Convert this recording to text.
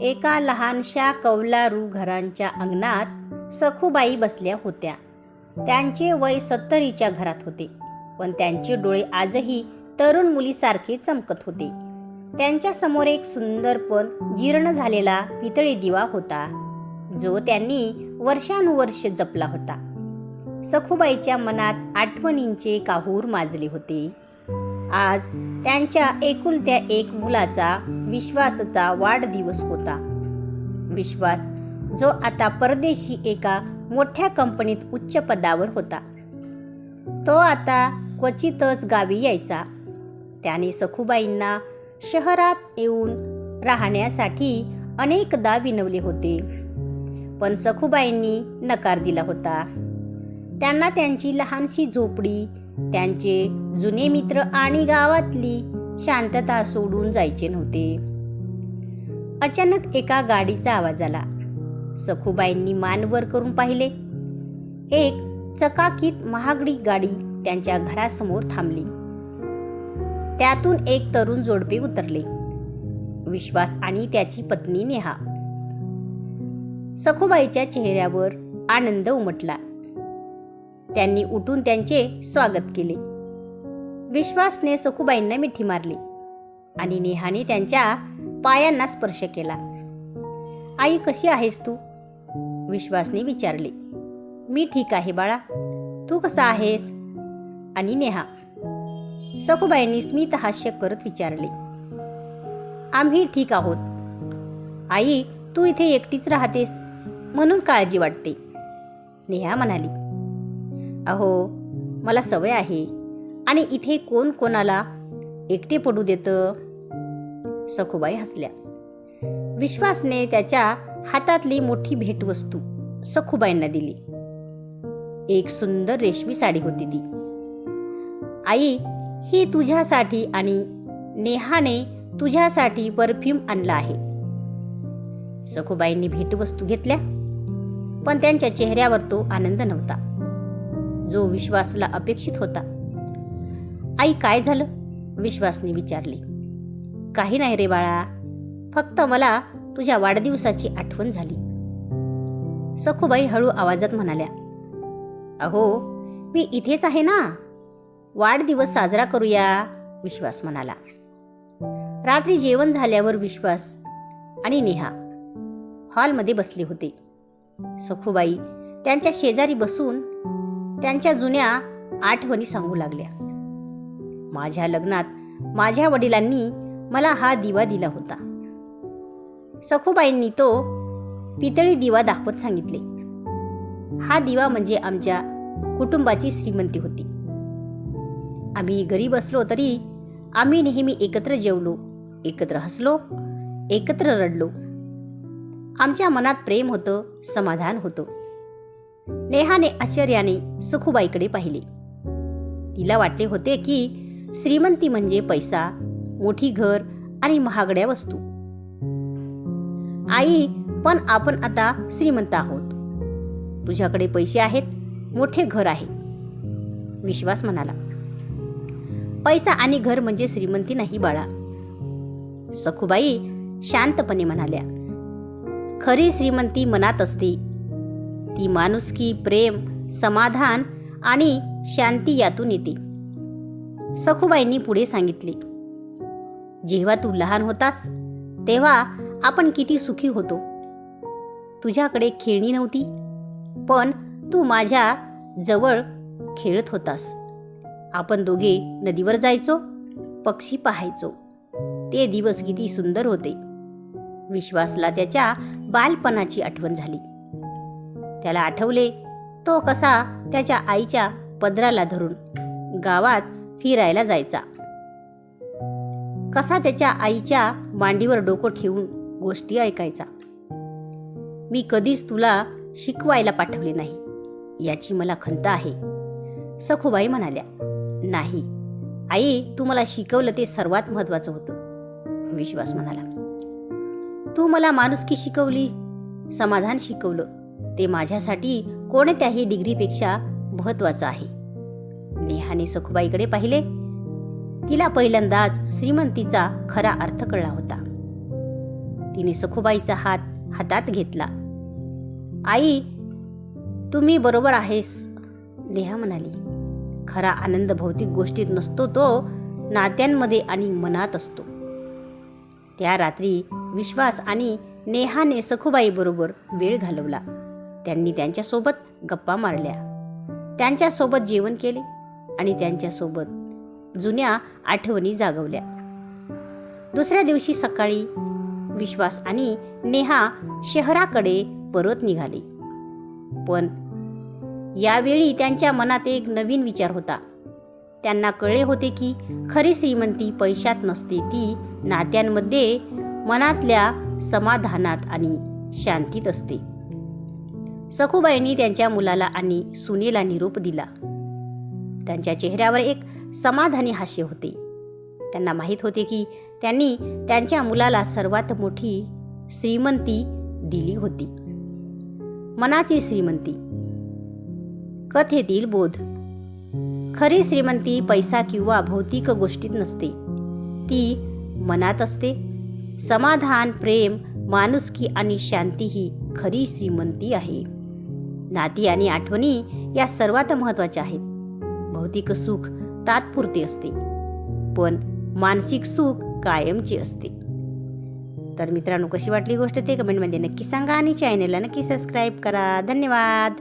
एका लहानशा कौलारू घरांच्या अंगणात सखूबाई बसल्या होत्या. त्यांचे वय सत्तरीच्या घरात होते पण त्यांचे डोळे आजही तरुण मुलीसारखे चमकत होते. त्यांच्यासमोर एक सुंदर पण जीर्ण झालेला पितळी दिवा होता जो त्यांनी वर्षानुवर्ष जपला होता. सखूबाईच्या मनात आठवणींचे काहूर माजले होते. आज त्यांच्या एकुलत्या एक मुलाचा विश्वासचा वाढदिवस होता. विश्वास जो आता परदेशी एका मोठ्या कंपनीत उच्च पदावर होता. तो आता क्वचितच गावी यायचा. त्याने सखूबाईंना शहरात येऊन राहण्यासाठी अनेकदा विनवले होते. पण सखूबाईंनी नकार दिला होता. त्यांना त्यांची लहानशी झोपडी त्यांचे जुने मित्र आणि गावातली शांतता सोडून जायचे नव्हते. अचानक एका गाडीचा आवाज आला. सखूबाईंनी मान वर करून पाहिले. एक चकाकीत महागडी गाडी त्यांच्या घरासमोर थांबली. त्यातून एक तरुण जोडपे उतरले. विश्वास आणि त्याची पत्नी नेहा. सखूबाईच्या चेहऱ्यावर आनंद उमटला. त्यांनी उठून त्यांचे स्वागत केले. विश्वासने सखुबाईंना मिठी मारली आणि नेहाने त्यांच्या पायांना स्पर्श केला. आई कशी आहेस तू? विश्वासने विचारले. मी ठीक आहे बाळा. तू कसा आहेस? आणि नेहा सखुबाईंनी स्मित हास्य करत विचारले. आम्ही ठीक आहोत. आई तू इथे एकटीच राहतेस म्हणून काळजी वाटते. नेहा म्हणाली. अहो मला सवय आहे. आणि इथे कोण कोणाला एकटे पडू देतं? सखोबाई हसल्या. विश्वासने त्याच्या हातातली मोठी भेटवस्तू सखूबाईंना दिली. एक सुंदर रेशमी साडी होती ती. आई ही तुझ्यासाठी आणि नेहाने तुझ्यासाठी परफ्यूम आणला आहे. सखूबाईंनी भेटवस्तू घेतल्या. पण त्यांच्या चेहऱ्यावर तो आनंद नव्हता. जो विश्वासला अपेक्षित होता. आई काय झालं? विश्वासने विचारले. काही नाही रे बाळा. फक्त मला तुझ्या वाढदिवसाची आठवण झाली. सखूबाई हळू आवाजात म्हणाल्या अहो मी इथेच आहे ना? वाढदिवस साजरा करूया विश्वास म्हणाला. रात्री जेवण झाल्यावर विश्वास आणि नेहा हॉलमध्ये बसले होते. सखूबाई त्यांच्या शेजारी बसून त्यांच्या जुन्या आठवणी सांगू लागल्या. माझ्या लग्नात माझ्या वडिलांनी मला हा दिवा दिला होता. सखूबाईंनी तो पितळी दिवा दाखवत सांगितले. हा दिवा म्हणजे आमच्या कुटुंबाची श्रीमंती होती. आम्ही गरीब असलो तरी आम्ही नेहमी एकत्र जेवलो एकत्र हसलो एकत्र रडलो. आमच्या मनात प्रेम होतं समाधान होतं. नेहाने आश्चर्याने सुखुबाईकडे पाहिले. तिला वाटले होते की श्रीमंती म्हणजे पैसा मोठी घर आणि महागड्या वस्तू. आई पण आपण आता श्रीमंत आहोत. तुझ्याकडे पैसे आहेत मोठे घर आहे. विश्वास म्हणाला. पैसा आणि घर म्हणजे श्रीमंती नाही बाळा. सखूबाई शांतपणे म्हणाल्या. खरी श्रीमंती मनात असते ती माणुसकी प्रेम समाधान आणि शांती यातून येते. सखूबाईंनी पुढे सांगितले जेव्हा तू लहान होतास तेव्हा आपण किती सुखी होतो. तुझ्याकडे खेळणी नव्हती पण तू माझ्या जवळ खेळत होतास. आपण दोघे नदीवर जायचो पक्षी पाहायचो. ते दिवस किती सुंदर होते. विश्वासला त्याच्या बालपणाची आठवण झाली. त्याला आठवले तो कसा त्याच्या आईच्या पदराला धरून गावात फिरायला जायचा. कसा त्याच्या आईच्या मांडीवर डोकं ठेवून गोष्टी ऐकायचा. मी कधीच तुला शिकवायला पाठवले नाही याची मला खंत आहे. सखूबाई म्हणाल्या नाही आई तू मला शिकवलं ते सर्वात महत्वाचं होतं. विश्वास म्हणाला तू मला माणुसकी शिकवली समाधान शिकवलं ते माझ्यासाठी कोणत्याही डिग्रीपेक्षा महत्वाचं आहे. नेहाने सखूबाईकडे पाहिले. तिला पहिल्यांदाच श्रीमंतीचा खरा अर्थ कळला होता. तिने सखूबाईचा हात हातात घेतला. आई तुम्ही बरोबर आहेस नेहा म्हणाली. खरा आनंद भौतिक गोष्टीत नसतो तो नात्यांमध्ये आणि मनात असतो. त्या रात्री विश्वास आणि नेहाने सखूबाई बरोबर वेळ घालवला. त्यांनी त्यांच्यासोबत गप्पा मारल्या. त्यांच्यासोबत जेवण केले आणि त्यांच्यासोबत जुन्या आठवणी जागवल्या. दुसऱ्या दिवशी सकाळी विश्वास आणि नेहा शहराकडे परत निघाले. पण यावेळी त्यांच्या मनात एक नवीन विचार होता. त्यांना कळले होते की खरी श्रीमंती पैशात नसते ती नात्यांमध्ये मनातल्या समाधानात आणि शांतीत असते. सखूबाईंनी त्यांच्या मुलाला आणि सुनेला निरोप दिला. त्यांच्या चेहऱ्यावर एक समाधानी हास्य होते. त्यांना माहीत होते की त्यांनी त्यांच्या मुलाला सर्वात मोठी श्रीमंती दिली होती. मनाची श्रीमंती. कथेतील बोध. खरी श्रीमंती पैसा किंवा भौतिक गोष्टीत नसते. ती मनात असते. समाधान प्रेम माणुसकी आणि शांती ही खरी श्रीमंती आहे. नाती आणि आठवणी या सर्वात महत्त्वाच्या आहेत. भौतिक सुख तात्पुरते असते पण मानसिक सुख कायमचे असते. तर मित्रांनो कशी वाटली गोष्ट ते कमेंटमध्ये नक्की सांगा आणि चॅनेलला नक्की सबस्क्राईब करा. धन्यवाद!